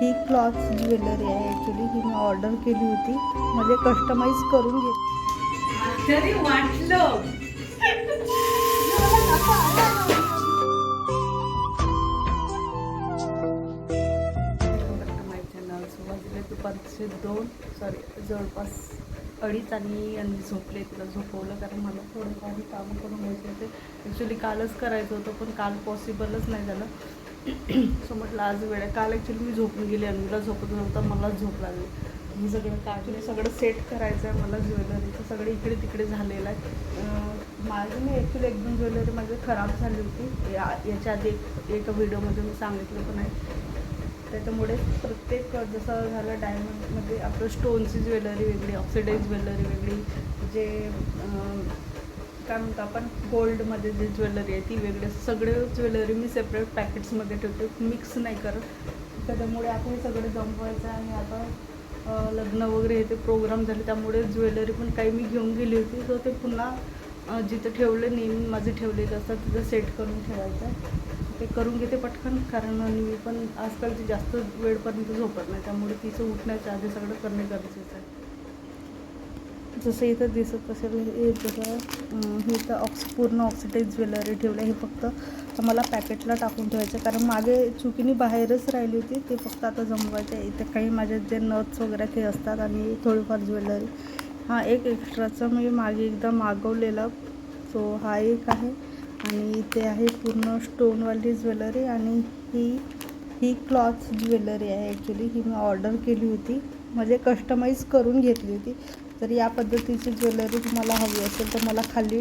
ही cloth jewellery आहे. Actually ही मी ऑर्डर केली होती. म्हणजे कस्टमाइज करून घेतली तरी वाटलं. दुपारचे दोन सॉरी जवळपास अडीच आणि यांनी झोपले तिला झोपवलं कारण मला थोडं काही काम करून घ्यायचे होते. ॲक्च्युली कालच करायचं होतं पण काल पॉसिबलच नाही झालं. सो म्हटलं आज वेळ आहे. काल ॲक्च्युली मी झोपून गेली अन्वीला झोपत नव्हता मलाच झोप लागली. मी सगळं काढले सगळं सेट करायचं आहे मला ज्वेलरीचं सगळं इकडे तिकडे झालेलं आहे. माझी मी ॲक्च्युली एक दोन ज्वेलरी माझी खराब झाली होती. या याच्या आधी एक एका व्हिडिओमध्ये मी सांगितलं पण आहे. त्याच्यामुळे प्रत्येक जसं झालं डायमंडमध्ये आपलं स्टोनची ज्वेलरी वेगळी ऑक्सिडाईज ज्वेलरी वेगळी जे काय म्हणतो आपण गोल्डमध्ये जे ज्वेलरी आहे ती वेगळी सगळे ज्वेलरी मी सेपरेट पॅकेट्समध्ये ठेवते. मिक्स नाही करत. त्याच्यामुळे आता हे सगळे जमवायचं आहे. आणि आता लग्न वगैरे हे ते प्रोग्राम झाले त्यामुळे ज्वेलरी पण काही मी घेऊन गेली होती. तर ते पुन्हा जिथं ठेवले नेहमी माझे ठेवलेले असतात तिथं सेट करून ठेवायचं. आहे ते करून घेते पटकन कारण मी पण आजकालची जास्त वेळपर्यंत झोपत नाही. त्यामुळे तिचं उठण्याच्या आधी सगळं करणे गरजेचं आहे. जसं इथं दिसत असेल हे जसं हे इथं ऑक्स पूर्ण ऑक्सिडाईज ज्वेलरी ठेवलं हे फक्त मला पॅकेटला टाकून ठेवायचं. कारण मागे चुकीने बाहेरच राहिली होती ते फक्त आता जमवायचे आहे. इथे काही माझे जे नथ्स वगैरे ते असतात आणि थोडीफार ज्वेलरी हा एक एक्स्ट्राचा मी मागे एकदा मागवलेला. सो हा एक आहे आणि इथे आहे पूर्ण स्टोनवाली ज्वेलरी आणि ही ही क्लॉथ ज्वेलरी आहे ॲक्च्युली ही मी ऑर्डर केली होती. म्हणजे कस्टमाइज करून घेतली होती. तर या पद्धतीची ज्वेलरी तुम्हाला हवी असेल तर मला खाली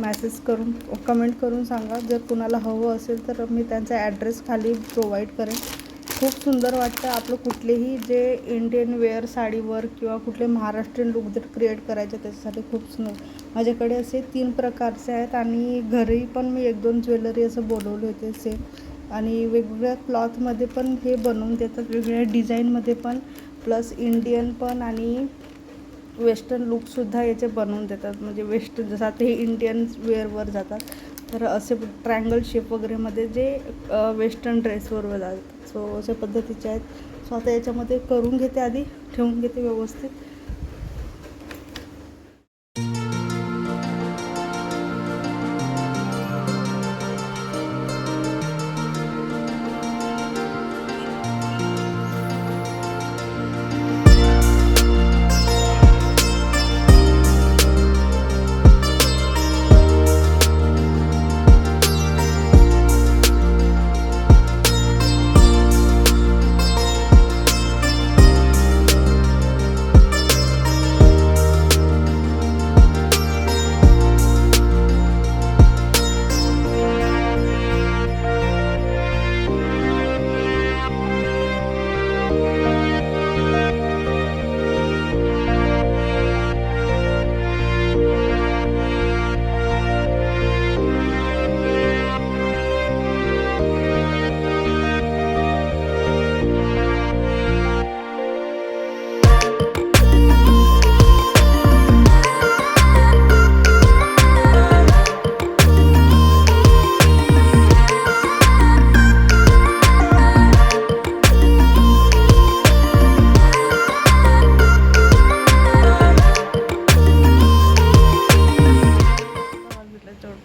मॅसेज करून कमेंट करून सांगा. जर कुणाला हवं असेल तर मी त्यांचा ॲड्रेस खाली प्रोव्हाइड करेन. खूप सुंदर वाटतं आपलं कुठलेही जे इंडियन वेअर साडीवर किंवा कुठले महाराष्ट्रीयन लुक जर क्रिएट करायचे त्याच्यासाठी खूप सुंदर. माझ्याकडे असे तीन प्रकारचे आहेत आणि घरी पण मी एक दोन ज्वेलरी असं बोलवले होते सेम आणि वेगवेगळ्या क्लॉथमध्ये पण हे बनवून देतात वेगवेगळ्या डिझाईनमध्ये पण. प्लस इंडियन पण आणि वेस्टर्न लुकसुद्धा याचे बनवून देतात. म्हणजे वेस्टर्न जसं आता हे इंडियन वेअरवर जातात. तर असे ट्रँगल शेप वगैरेमध्ये जे वेस्टर्न ड्रेसवर जातात. सो अशा पद्धतीचे आहेत. सो आता याच्यामध्ये करून घेते आधी ठेवून घेते व्यवस्थित.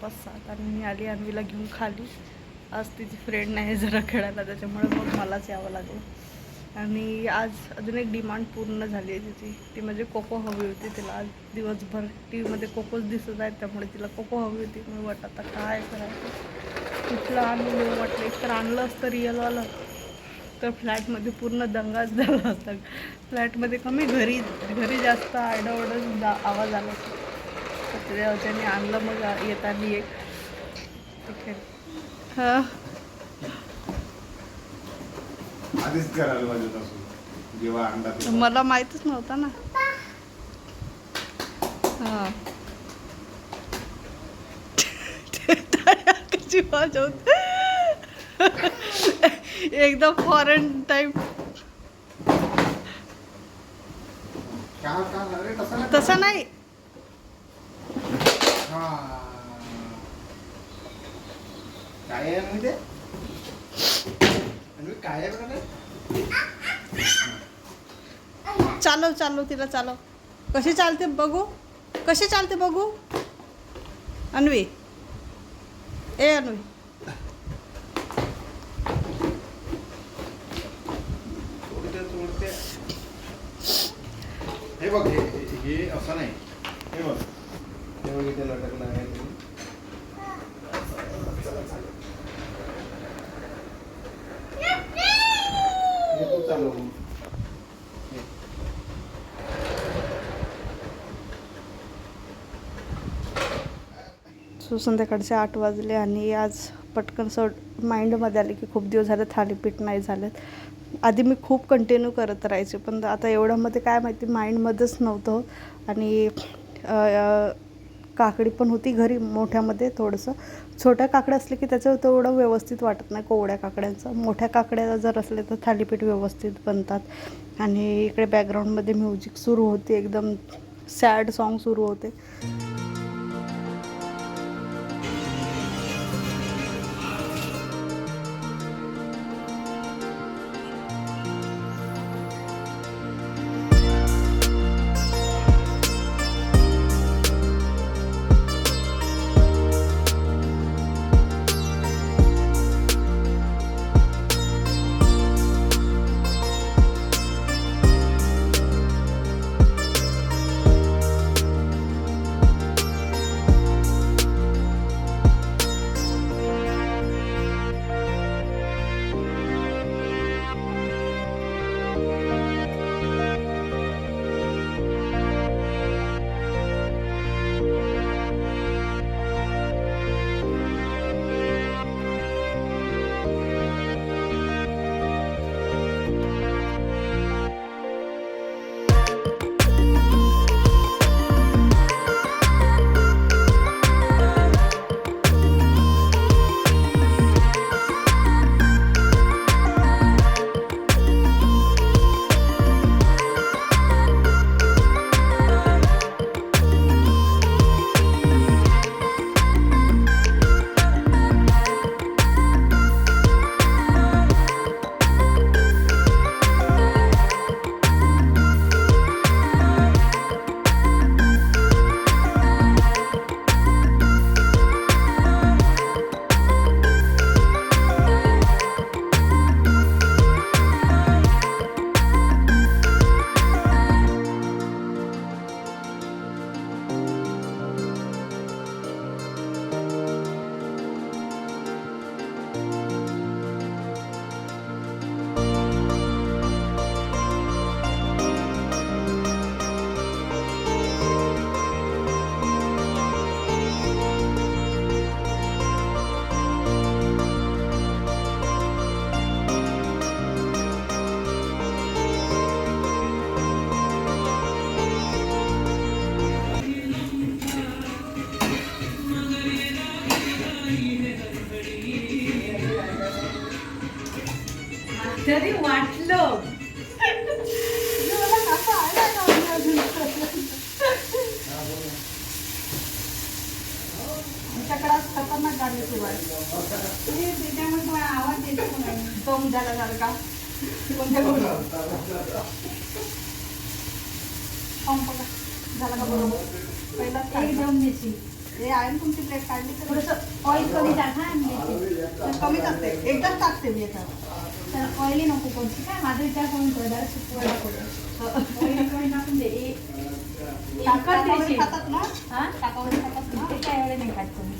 पाच सात आणि मी आली अन्वीला घेऊन खाली. आज तिची फ्रेंड नाही जरा खेळायला त्याच्यामुळे मग मलाच यावं लागलं. आणि आज अजून एक डिमांड पूर्ण झाली आहे तिची. ती म्हणजे कोको हवी होती तिला. आज दिवसभर टी व्हीमध्ये कोकोच दिसत आहेत त्यामुळे तिला कोको हवी होती. मी वाटत आता काय करायचं? कुठलं आणलं वाटलं एक तर आणलं असतं रिअलवालं तर फ्लॅटमध्ये पूर्ण दंगाच झाला असता फ्लॅटमध्ये कमी घरी घरी जास्त आरडाओरडा जा आवाज आला असता त्यांनी आणलं मग येताना एक. ठीक आहे हां. आधीच करायला पाहिजे तसं जेव्हा अंडा ते- मला माहीतच नव्हतं ना. हां. एकदम फॉरेन टाईप का का अरे तसं नाही तसं नाही हा. काय आहे म्हणजे ते आणि काय आहे बरं ते? चालव चालव तिला चालव. कशी चालते बघू? कशी चालते बघू? अन्वी. ए अन्वी. हे बघ हे असं नाही. हे बघ. हे बघ इथे लटकलं आहे ते. हे तू चालव. सो संध्याकाळचे आठ वाजले आणि आज पटकन सो माइंडमध्ये आले की खूप दिवस झाले थालीपीठ नाही झालेत. आधी मी खूप कंटिन्यू करत राहायचे पण आता एवढ्यामध्ये काय माहिती माइंडमध्येच नव्हतं. आणि काकडी पण होती घरी मोठ्यामध्ये थोडंसं. छोट्या काकड्या असले की त्याचं तेवढं व्यवस्थित वाटत नाही कोवड्या काकड्यांचं. मोठ्या काकड्या जर असले तर थालीपीठ व्यवस्थित बनतात. आणि इकडे बॅकग्राऊंडमध्ये म्युझिक सुरू होते एकदम सॅड सॉन्ग सुरू होते. तरी वाटलं. आमच्याकडे खतरनाक गाडी त्याच्यामुळे तुम्हाला आवाज येतो दम झाला कोणत्या पंप झाला का बरोबर? पहिलाच एकदम मेसी हे आहे ना तुमची प्लेट काढली तर. थोडंसं ऑइल कमी टाका. आणि मेथी. पण कमीच असते. एकदाच टाकते मी तर ऑइली नको कोणती काय माझा विचार करून सुकवायला पडेल ऑइल कमी टाकून ए-. खातात ना हा टाका वगैरे खातात ना ते काय एवढे नाही खात तुम्ही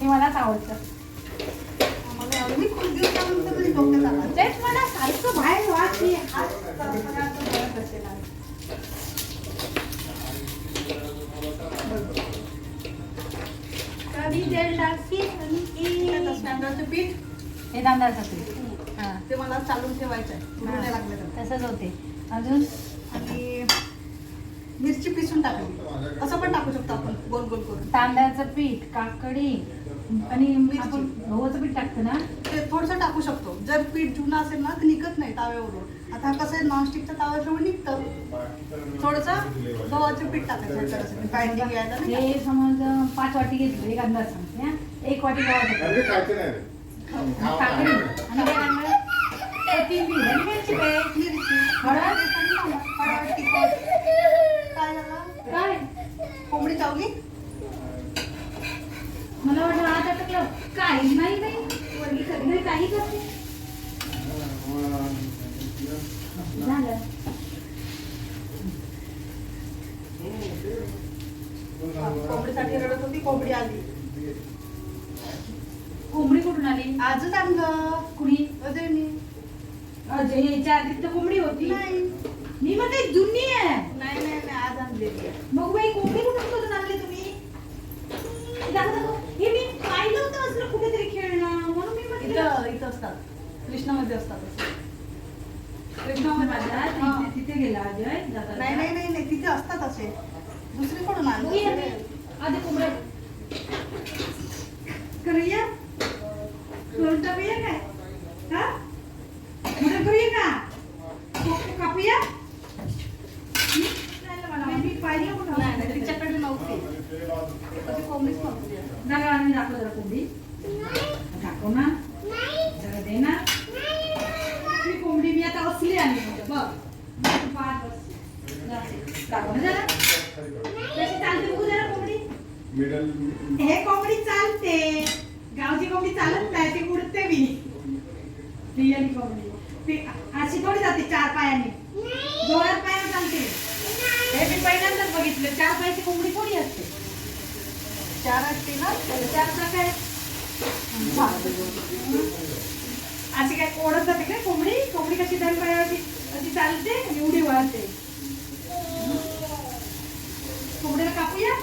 हे मलाच आवडतं आम्हाला एवढं- मी खूप दिवसानंतर तरी डोक्यात आला तेच मला सारखं बाहेर वाट की हात पदार्थ बरं असेल आज. कधी तेल टाकी आणि स्टँडर्डचं पीठ हे तांदळाचं पीठ ते मला चालून ठेवायचं आहे लागलं तर. तसंच होते. अजून? आणि मिरची पिसून टाकली असं पण टाकू शकतो आपण गोल गोल करून. तांदळाचं पीठ काकडी आणि आपण गव्हाचं पीठ टाकतं ना? ते थोडंसं टाकू शकतो. जर पीठ जुनं असेल ना तर निघत नाही ताव्यावरून. आता कसं आहे नॉनस्टिकच्या ताव्यावर निघतं. थोडंसं गव्हाचं पीठ टाकायचं? हे समज पाच वाटी घेतली एक अंदाज सांगते. एक वाटी गव्हाचं अरे पीठ नाही. आणि काय टाकणार? कोथिंबीर आणि हळद हळद, तिखट. काय झालं काय कोंबडी चावली मला वाटलं हात अटकलं काही नाही बाई वर्गी कधी कधी काही करते झालं कोंबडीसाठी रडत होती कोंबडी आली कोंबडी कुठून आली आजच आणलं कुणी अजयनी अजय याच्या आधी तर कोंबडी होती. नाही. मी म्हणते जुनी आहे. नाही नाही नाही, आज आणलेली आहे. मग बाई कोंबडी कुठून कुठून आणली तुम्ही? दाखव, दाखव. हे मी पाहिलं होतं असलं कुठेतरी खेळणं म्हणून मी म्हटलं. इथं इथं असतात. कृष्णामध्ये असतात असे. कृष्णामध्ये हा. तिथे- तिथे गेला अजय दादा नाही नाही नाही नाही तिथे असतात असे. दुसरीकडून बघूया ते. आणले आधी कोंबड्या. करूया? करून टाकूया हे कोंबडी चालते. गावची कोंबडी चालत नाही ती उडते बी. रिअल कोंबडी. अशी थोडी जाते चार पायाने. डोळ्यात पायाने चालते. हे मी पहिल्यांदाच बघितलं. चार पायाची कोंबडी थोडी असते? चार असते ना? चार प्रकार अशी काय ओढत जाते काय कोंबडी? कोंबडी कशी दोन पायाची अशी चालते आणि उडी वाढते कोंबडीला कापूया?